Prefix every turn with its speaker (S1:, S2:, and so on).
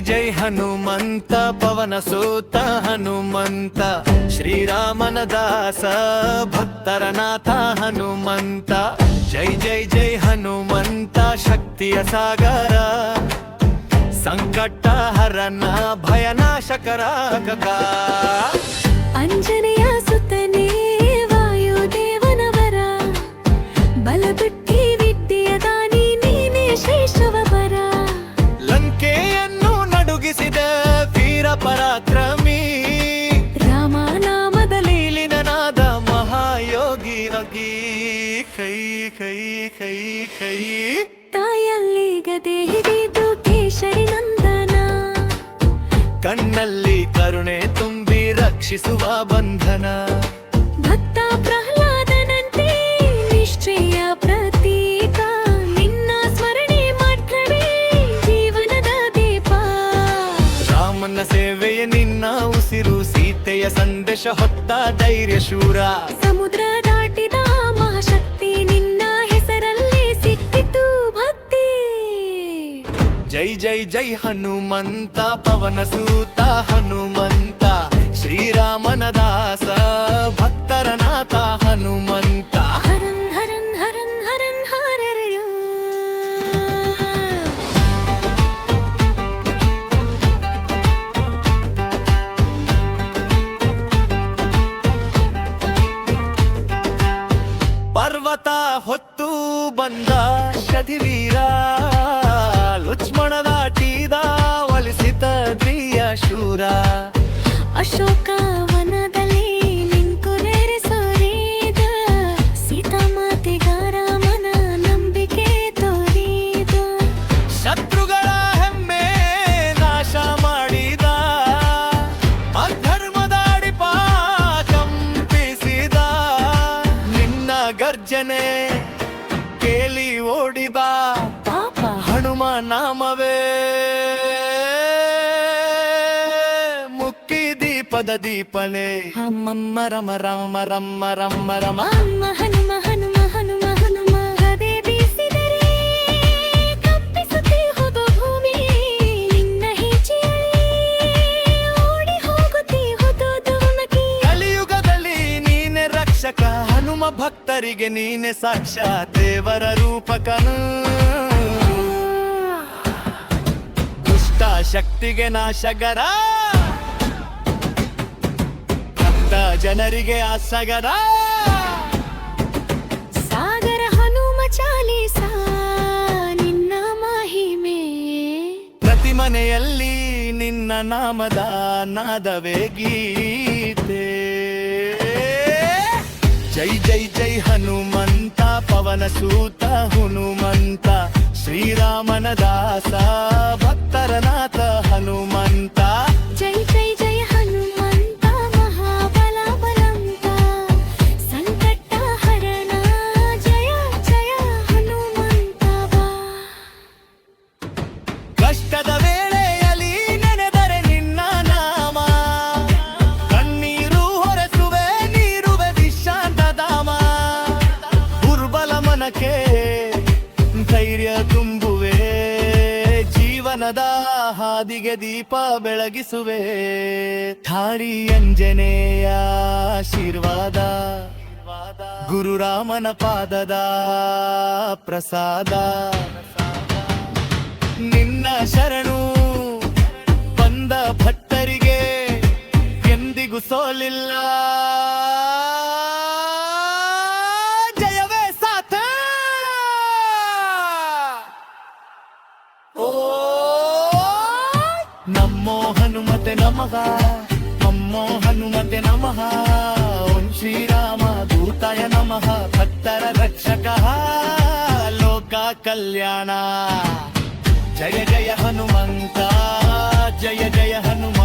S1: ಜೈ ಹನುಮಂತ, ಪವನ ಸೂತ ಹನುಮಂತ, ಶ್ರೀರಾಮನ ದಾಸ ಭಕ್ತರ ನಾಥ ಹನುಮಂತ, ಜೈ ಜೈ ಜೈ ಹನುಮಂತ, ಶಕ್ತಿಯ ಸಾಗರ ಸಂಕಟ ಹರನ ಭಯನಾಶಕರ ಪರಾಕ್ರಮಿ
S2: ರಾಮನಾಮದ
S1: ಲೀಲಿನನಾದ ಮಹಾಯೋಗಿ ನಗಿ ಕೈ ಕೈ ಕೈ ಕೈ.
S2: ತಾಯಲ್ಲಿ ಗದೆ ಹಿಡಿದು ಕೇಶರಿ ನಂದನ.
S1: ಕಣ್ಣಲ್ಲಿ ಕರುಣೆ ತುಂಬಿ ರಕ್ಷಿಸುವ ಬಂಧನ.
S2: ಭಕ್ತ ಪ್ರಹ್ಲಾದನಂತೆ ನಿಷ್ಠೆಯ
S1: ಸಂದೇಶ ಹೊತ್ತ ಧೈರ್ಯ ಶೂರ.
S2: ಸಮುದ್ರ ದಾಟಿದ ಮಹಾಶಕ್ತಿ ನಿನ್ನ ಹೆಸರಲ್ಲಿ ಸಿಕ್ಕಿತು ಭಕ್ತಿ.
S1: ಜೈ ಜೈ ಜೈ ಹನುಮಂತ ಪವನ ಸೂತ ಹನುಮಂತ ಶ್ರೀರಾಮನ ದಾಸ ಭಕ್ತರ ನಾಥ ಹನುಮಂತ. ಪರ್ವತ ಹೊತ್ತು ಬಂದ ಶಧಿವೀರ ಲಕ್ಷ್ಮಣ ಗರ್ಜನೆ ಕೇಳಿ
S2: ಪಾಪ.
S1: ಹನುಮ ನಾಮವೇ. ಮುಕ್ಕಿ ದೀಪದ ದೀಪನೆ. ಹಮ್ಮಮ್ಮ ರಮ ರಮ ರಮ ರಮ ರಮ.
S2: ಹನುಮ.
S1: ಭಕ್ತರಿಗೆ ನೀನೆ ಸಾಕ್ಷಾತ್ ದೇವರ ರೂಪಕನು. ದುಷ್ಟ ಶಕ್ತಿಗೆ ನಾಶಗರ. ಭಕ್ತ ಜನರಿಗೆ ಆಸಗರ
S2: ಸಾಗರ ಹನುಮ ಚಾಲೀಸ ನಿನ್ನ ಮಹಿಮೆ.
S1: ಪ್ರತಿ ಮನೆಯಲ್ಲಿ ನಿನ್ನ ನಾಮದ ನಾದವೇ ಗೀತೆ. ಜೈ ಜೈ ಜೈ ಹನುಮಂತ ಪವನ ಸೂತ ಹನುಮಂತ ಶ್ರೀರಾಮನ ದಾಸ ಭಕ್ತರ ನಾಥ ಹಾದಿಗೆ ದೀಪ ಬೆಳಗಿಸುವೆ. ಥಾರಿ ಅಂಜನೇಯ ಆಶೀರ್ವಾದ. ಗುರುರಾಮನ ಪಾದದ ಪ್ರಸಾದ. ನಿನ್ನ ಶರಣು ಬಂದ ಭಕ್ತರಿಗೆ ಎಂದಿಗೂ ಸೋಲಿಲ್ಲ. ಜಯವೇ ಸಾಥ. ಓ నమ్మో హనుమతే నమః. నమ్మో హనుమతే నమః. ఓం శ్రీరామ దూతాయ నమః. భక్తర రక్షక. లోక కళ్యాణ. జయ జయ హనుమంత. జయ జయ హనుమ